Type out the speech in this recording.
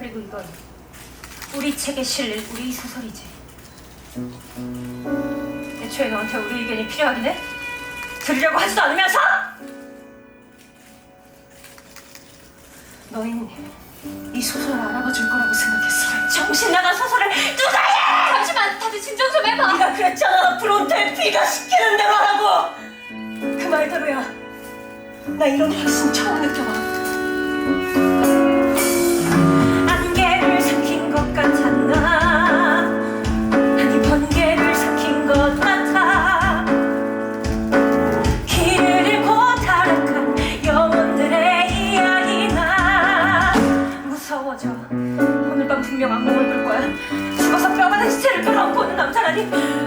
그리고 이건 우리 책에 실릴 우리 소설이지. 애초에 너한테 우리 의견이 필요하긴 해? 들으려고 하지도 않으면서? 너희는 이 소설을 알아봐 줄 거라고 생각했어. 정신 나간 소설을 누가 해! 잠시만, 다들 진정 좀 해봐. 네가 그랬잖아. 프론트에 비가 시키는 대로 하라고. 그 말대로야. 나 이런 확신 처음 느껴봐. body.